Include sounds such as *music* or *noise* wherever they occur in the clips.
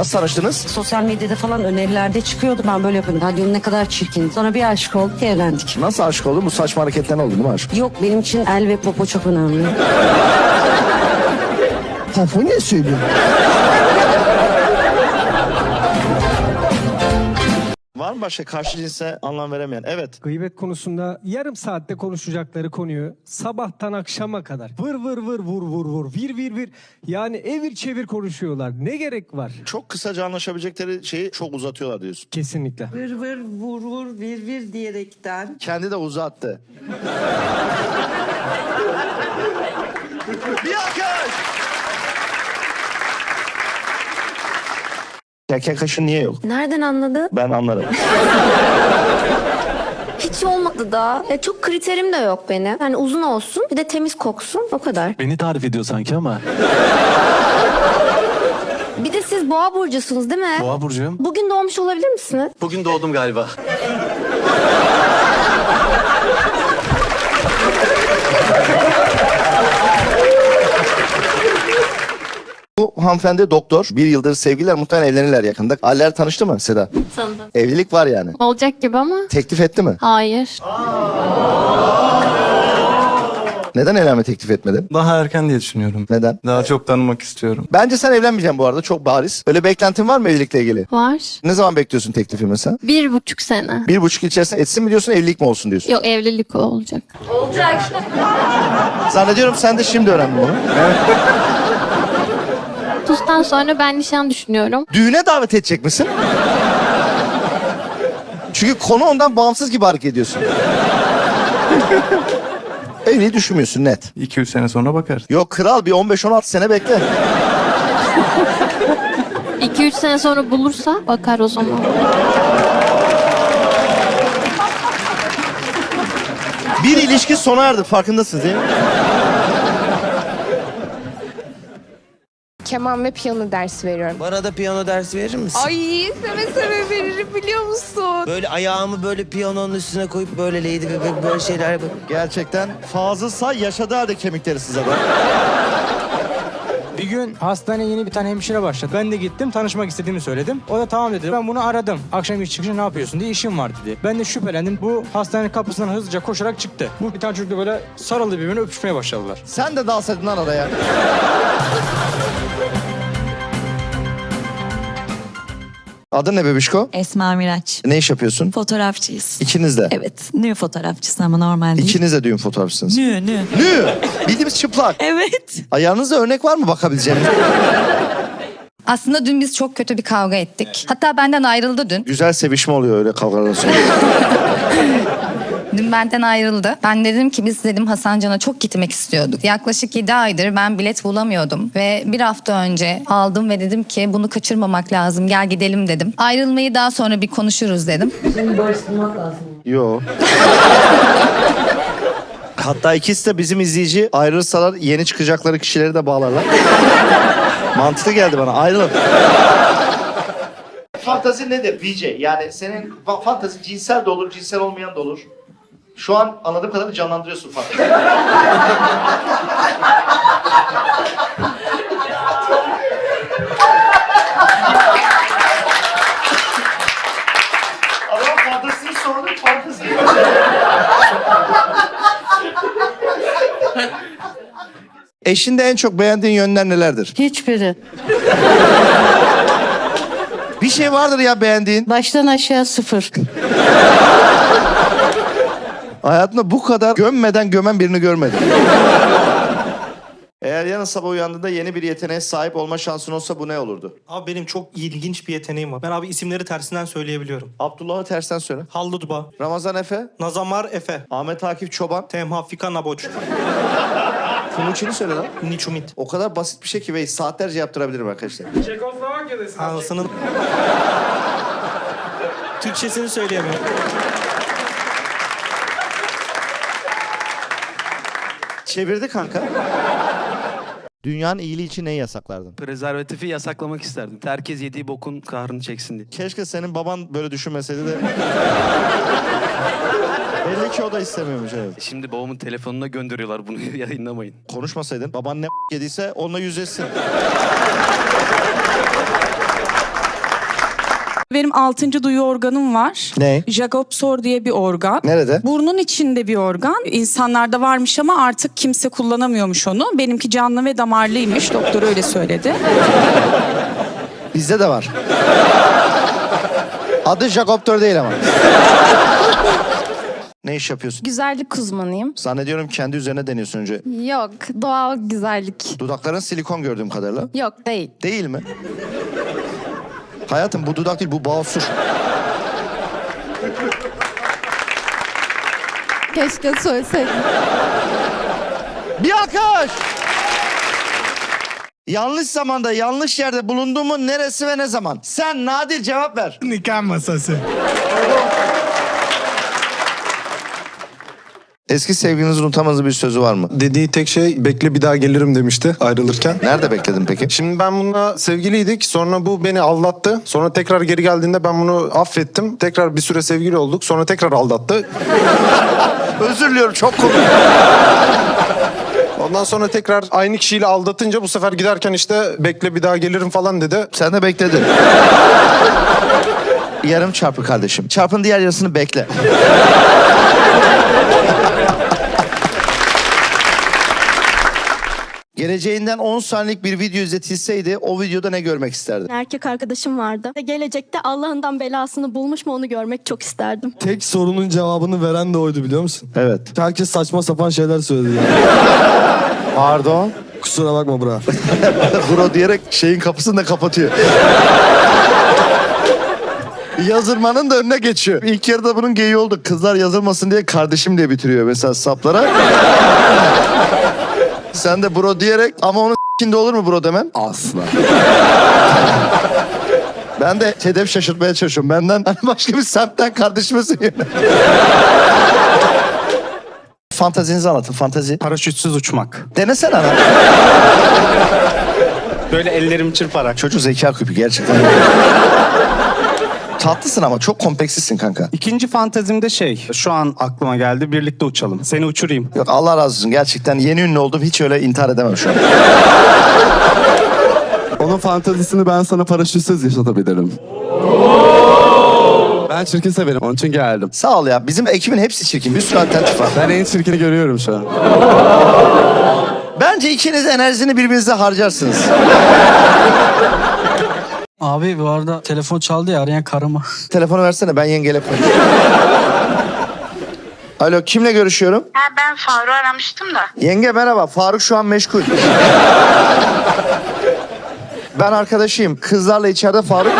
Nasıl tanıştınız? Sosyal medyada falan önerilerde çıkıyordu. Ben böyle yapıyordum. Radyonun ne kadar çirkin. Sonra bir aşık olduk evlendik. Nasıl aşık oldun? Bu saçma hareketten oldu değil mi aşk? Yok benim için el ve popo çok önemli. Popo ne söylüyor? Var mı başka karşı cinse anlam veremeyen? Evet. Gıybet konusunda yarım saatte konuşacakları konuyu sabahtan akşama kadar vır vır vır vur vur vur vir vir vir yani evir çevir konuşuyorlar. Ne gerek var? Çok kısaca anlaşabilecekleri şeyi çok uzatıyorlar diyorsun. Kesinlikle. Vır vır vur vur vir vir diyerekten Kendi de uzattı. *laughs* Bir alkış! Erkek kaşın niye yok? Nereden anladı? Ben anlarım. *laughs* Hiç olmadı da. Ya çok kriterim de yok benim. Yani uzun olsun bir de temiz koksun o kadar. Beni tarif ediyor sanki ama. *laughs* Bir de siz boğa burcusunuz değil mi? Boğa burcuyum. Bugün doğmuş olabilir misiniz? Bugün doğdum galiba. *laughs* Bu hanımefendi doktor. Bir yıldır sevgililer muhtemelen evlenirler yakında. Aller tanıştı mı Seda? Sanırım. Evlilik var yani. Olacak gibi ama. Teklif etti mi? Hayır. Neden evlenme teklif etmedin? Daha erken diye düşünüyorum. Neden? Daha çok tanımak istiyorum. Bence sen evlenmeyeceksin bu arada çok bariz. Öyle beklentin var mı evlilikle ilgili? Var. Ne zaman bekliyorsun teklifi mesela? Bir buçuk sene. Bir buçuk yıl içerisinde etsin mi diyorsun evlilik mi olsun diyorsun? Yok evlilik olacak. Zannediyorum sen de şimdi öğrendin bunu. Tuzdan sonra ben nişan düşünüyorum. Düğüne davet edecek misin? Çünkü konu ondan bağımsız gibi hareket ediyorsun. Evliliği düşünmüyorsun net. 2-3 sene sonra bakarız. Yok kral bir 15-16 sene bekle. 2-3 sene sonra bulursa bakar o zaman. Bir ilişki sona erdi farkındasınız değil mi? Keman ve piyano dersi veriyorum. Bana da piyano dersi verir misin? Ay seve seve veririm biliyor musun? Böyle ayağımı böyle piyanonun üstüne koyup böyle Lady Gaga böyle şeyler yapıp. Gerçekten fazlasa yaşadığı halde kemikleri size bak. Bir gün hastaneye yeni bir tane hemşire başladı. Ben de gittim tanışmak istediğimi söyledim. O da tamam dedi. Ben bunu aradım. Akşam iş çıkışı ne yapıyorsun diye işim var dedi. Ben de şüphelendim. Bu hastanenin kapısından hızlıca koşarak çıktı. Bu bir tane çocuk da böyle sarıldı birbirine öpüşmeye başladılar. Sen de dans edin lan araya. *laughs* Adın ne bebişko? Esma Miraç. Ne iş yapıyorsun? Fotoğrafçıyız. İkiniz de. Evet. Nü fotoğrafçısı ama normal değil. İkiniz de düğün fotoğrafçısınız. Nü, nü. Nü! Bildiğimiz çıplak. Evet. Ayağınızda örnek var mı bakabileceğiniz? Aslında dün biz çok kötü bir kavga ettik. Hatta benden ayrıldı dün. Güzel sevişme oluyor öyle kavgadan sonra. *laughs* Dün benden ayrıldı. Ben dedim ki biz dedim Hasancan'a çok gitmek istiyorduk. Yaklaşık 7 aydır ben bilet bulamıyordum. Ve bir hafta önce aldım ve dedim ki bunu kaçırmamak lazım gel gidelim dedim. Ayrılmayı daha sonra bir konuşuruz dedim. Şimdi barıştırmak lazım. Yo. *laughs* Hatta ikisi de bizim izleyici ayrılırsalar yeni çıkacakları kişileri de bağlarlar. *laughs* Mantıklı geldi bana ayrılın. Fantazi nedir VJ? Yani senin fa- fantazi cinsel de olur, cinsel olmayan da olur. Şu an anladığım kadarıyla canlandırıyorsun fantazi. *laughs* Adam fantazisini sorduk, fantezi. Eşinde en çok beğendiğin yönler nelerdir? Hiçbiri. Bir şey vardır ya beğendiğin. Baştan aşağı sıfır. *laughs* Hayatımda bu kadar gömmeden gömen birini görmedim. Eğer yarın sabah uyandığında yeni bir yeteneğe sahip olma şansın olsa bu ne olurdu? Abi benim çok ilginç bir yeteneğim var. Ben abi isimleri tersinden söyleyebiliyorum. Abdullah'ı tersten söyle. Halludba, Ramazan Efe, Nazamar Efe, Ahmet Akif Çoban, Temha Fika Naboç, Timuçin'i söyle lan. Niçumit. O kadar basit bir şey ki ve saatlerce yaptırabilirim arkadaşlar. Anasının... *laughs* Türkçesini söyleyemiyorum. Çevirdi kanka. Dünyanın iyiliği için neyi yasaklardın? Prezervatifi yasaklamak isterdim. Herkes yediği bokun kahrını çeksin diye. Keşke senin baban böyle düşünmeseydi de. Belli ki o da istemiyormuş evet. Şimdi babamın telefonuna gönderiyorlar bunu *laughs* yayınlamayın. Konuşmasaydın baban ne *laughs* yediyse onunla yüzleşsin. Benim altıncı duyu organım var. Ne? Jacobsor diye bir organ. Nerede? Burnun içinde bir organ. İnsanlarda varmış ama artık kimse kullanamıyormuş onu. Benimki canlı ve damarlıymış. Doktor öyle söyledi. Bizde de var. Adı Jacoptör değil ama. ne iş yapıyorsun? Güzellik uzmanıyım. Zannediyorum kendi üzerine deniyorsun önce. Yok doğal güzellik. Dudakların silikon gördüğüm kadarıyla. Yok değil. Değil mi? Hayatım bu dudak değil bu basur. Keşke söyleseydim. Bir alkış! Yanlış zamanda, yanlış yerde bulundun mu neresi ve ne zaman? Sen Nadir cevap ver. Nikah masası. Eski sevgilinizin unutamadığınız bir sözü var mı? Dediği tek şey bekle bir daha gelirim demişti ayrılırken. Nerede bekledin peki? Şimdi ben bununla sevgiliydik. Sonra bu beni aldattı. Sonra tekrar geri geldiğinde ben bunu affettim. Tekrar bir süre sevgili olduk. Sonra tekrar aldattı. *laughs* Özür diliyorum çok komik. Ondan sonra tekrar aynı kişiyle aldatınca bu sefer giderken işte bekle bir daha gelirim falan dedi. Sen de bekledin. *laughs* Yarım çarpı kardeşim. Çarpın diğer yarısını bekle. *laughs* Geleceğinden 10 saniyelik bir video izletilseydi o videoda ne görmek isterdin? Erkek arkadaşım vardı. Ve gelecekte Allah'ından belasını bulmuş mu onu görmek çok isterdim. Tek sorunun cevabını veren de oydu biliyor musun? Evet. Herkes saçma sapan şeyler söyledi ya. *laughs* Pardon. Kusura bakma bra. *laughs* Bro diyerek şeyin kapısını da kapatıyor. *laughs* Yazılmanın da önüne geçiyor. İlk yarıda bunun geyiği oldu. Kızlar yazılmasın diye kardeşim diye bitiriyor mesela saplara. Sen de bro diyerek ama onu s**kinde olur mu bro demen? Asla. Ben de hedef şaşırtmaya çalışıyorum. Benden hani başka bir semtten kardeşime söylüyorum. Fantazinizi anlatın fantazi. Paraşütsüz uçmak. Denesene lan. Böyle ellerimi çırparak. Çocuk zeka küpü gerçekten. Tatlısın ama çok komplekslisin kanka. İkinci fantezim de şey. Şu an aklıma geldi. Birlikte uçalım. Seni uçurayım. Yok Allah razı olsun. Gerçekten yeni ünlü oldum. Hiç öyle intihar edemem şu an. *laughs* Onun fantazisini ben sana paraşütsüz yaşatabilirim. Ben çirkin severim. Onun için geldim. Sağ ol ya. Bizim ekibin hepsi çirkin. Bir sürü alternatif var. Ben en çirkini görüyorum şu an. Bence ikiniz enerjini birbirinize harcarsınız. *laughs* Abi bu arada telefon çaldı ya arayan karıma. *laughs* Telefonu versene ben yengeyle konuşayım. *laughs* Alo kimle görüşüyorum? Ha, ben Faruk'u aramıştım da. Yenge merhaba. Faruk şu an meşgul. ben arkadaşıyım. Kızlarla içeride Faruk.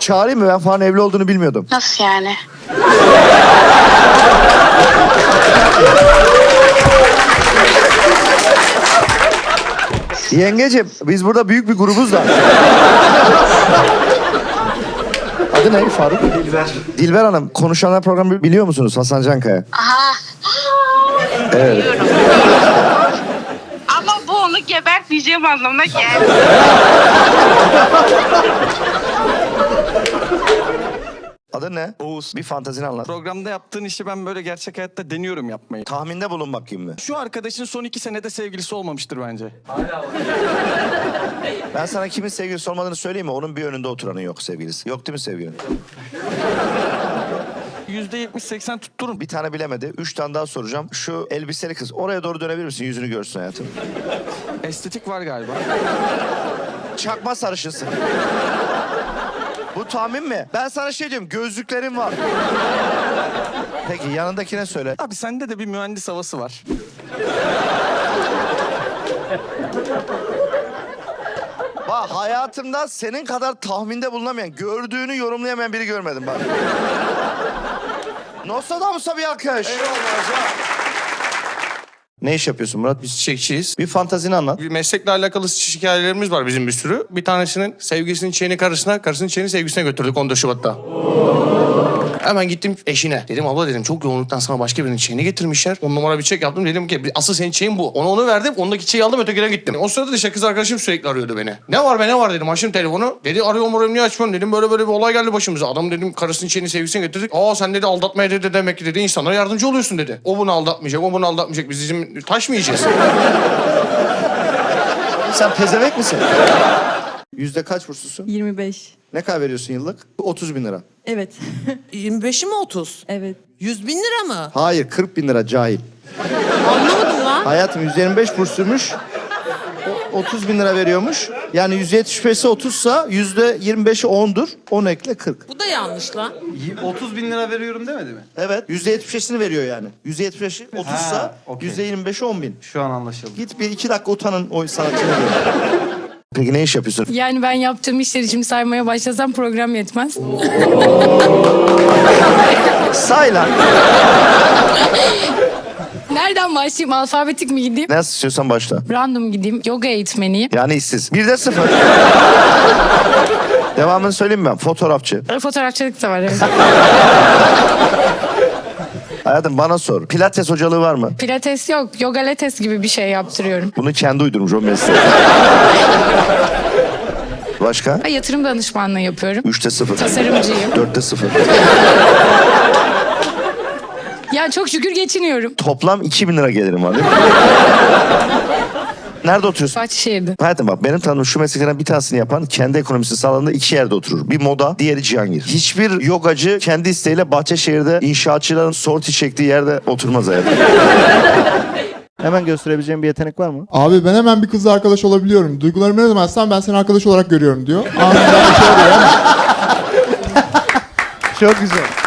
Çağırayım mı? Ben Faruk'un evli olduğunu bilmiyordum. Nasıl yani? Yengeciğim biz burada büyük bir grubuz da. Adı ne Faruk? Dilber. Dilber Hanım konuşanlar programı biliyor musunuz Hasan Cankaya? Aha. Evet. Ama bu onu gebertmeyeceğim anlamına geldi. *laughs* Adı ne? Oğuz. Bir fantazini anlat. Programda yaptığın işi ben böyle gerçek hayatta deniyorum yapmayı. Tahminde bulun bakayım mı? Şu arkadaşın son iki senede sevgilisi olmamıştır bence. Ben sana kimin sevgilisi olmadığını söyleyeyim mi? Onun bir önünde oturanın yok sevgilisi. Yok değil mi sevgilin? Yüzde yetmiş seksen tutturun. Bir tane bilemedi. Üç tane daha soracağım. Şu elbiseli kız. Oraya doğru dönebilir misin? Yüzünü görsün hayatım. Estetik var galiba. Çakma sarışınsın. Tahmin mi? Ben sana şey diyorum. Gözlüklerim var. Peki yanındakine söyle. Abi sende de bir mühendis havası var. Bak hayatımda senin kadar tahminde bulunamayan, gördüğünü yorumlayamayan biri görmedim bak. Nostradamus'a bir alkış. Ne iş yapıyorsun Murat? Biz çiçekçiyiz. Bir fantazini anlat. Bir meslekle alakalı hikayelerimiz var bizim bir sürü. Bir tanesinin sevgilisinin çiçeğini karısına, karısının çiçeğini sevgilisine götürdük 14 Şubat'ta. Hemen gittim eşine. Dedim abla dedim çok yoğunluktan sana başka birinin çiçeğini getirmişler. On numara bir çiçek yaptım. Dedim ki asıl senin çiçeğin bu. Ona onu verdim. Ondaki çiçeği aldım ötekine gittim. O sırada da işte kız arkadaşım sürekli arıyordu beni. Ne var be ne var dedim. Açtım telefonu. Dedi arıyorum arıyorum niye açmıyorum dedim. Böyle böyle bir olay geldi başımıza. Adam dedim karısının çiçeğini sevgilisine getirdik. Aa sen dedi aldatmaya dedi demek ki dedi insanlara yardımcı oluyorsun dedi. O bunu aldatmayacak o bunu aldatmayacak. Biz bizim taş mı yiyeceğiz? Sen pezevenk misin? Yüzde kaç burslusun? 25. Ne kadar veriyorsun yıllık? 30 bin lira. Evet. *laughs* 25'i mi 30? Evet. 100 bin lira mı? Hayır 40 bin lira cahil. Anlamadım lan. Hayatım 125 bursluymuş. O- 30 bin lira veriyormuş. Yani 175'i 30 sa yüzde 25'i 10'dur. 10 ekle 40. Bu da yanlış lan. 30 bin lira veriyorum demedi mi? Evet. Yüzde 75'ini veriyor yani. Yüzde 75'i 30 sa Ha, okey. yüzde 25'i 10 bin. Şu an anlaşıldı. Git bir iki dakika utanın o sanatçına göre. Peki ne iş yapıyorsun? Yani ben yaptığım işleri şimdi saymaya başlasam program yetmez. Say lan. *laughs* Nereden başlayayım? Alfabetik mi gideyim? Ne istiyorsan başla. Random gideyim. Yoga eğitmeniyim. Yani işsiz. Bir de sıfır. *laughs* Devamını söyleyeyim ben? Fotoğrafçı. Fotoğrafçılık da var evet. *laughs* Hayatım bana sor. Pilates hocalığı var mı? Pilates yok. Yoga lates gibi bir şey yaptırıyorum. Bunu kendi uydurmuş o mesleği. *laughs* Başka? Yatırım danışmanlığı yapıyorum. Üçte sıfır. Tasarımcıyım. Dörtte sıfır. Ya çok şükür geçiniyorum. Toplam 2000 lira gelirim var değil mi? *laughs* Nerede oturuyorsun? Bahçeşehir'de. Hayatım bak benim tanıdığım şu mesleklerden bir tanesini yapan kendi ekonomisi sağladığında iki yerde oturur. Bir moda, diğeri Cihangir. Hiçbir yogacı kendi isteğiyle Bahçeşehir'de inşaatçıların sorti çektiği yerde oturmaz hayatım. *laughs* Hemen gösterebileceğim bir yetenek var mı? Abi ben hemen bir kızla arkadaş olabiliyorum. Duygularımı ne demezsen ben seni arkadaş olarak görüyorum diyor. Anında bir şey oluyor ama. *laughs* Çok güzel.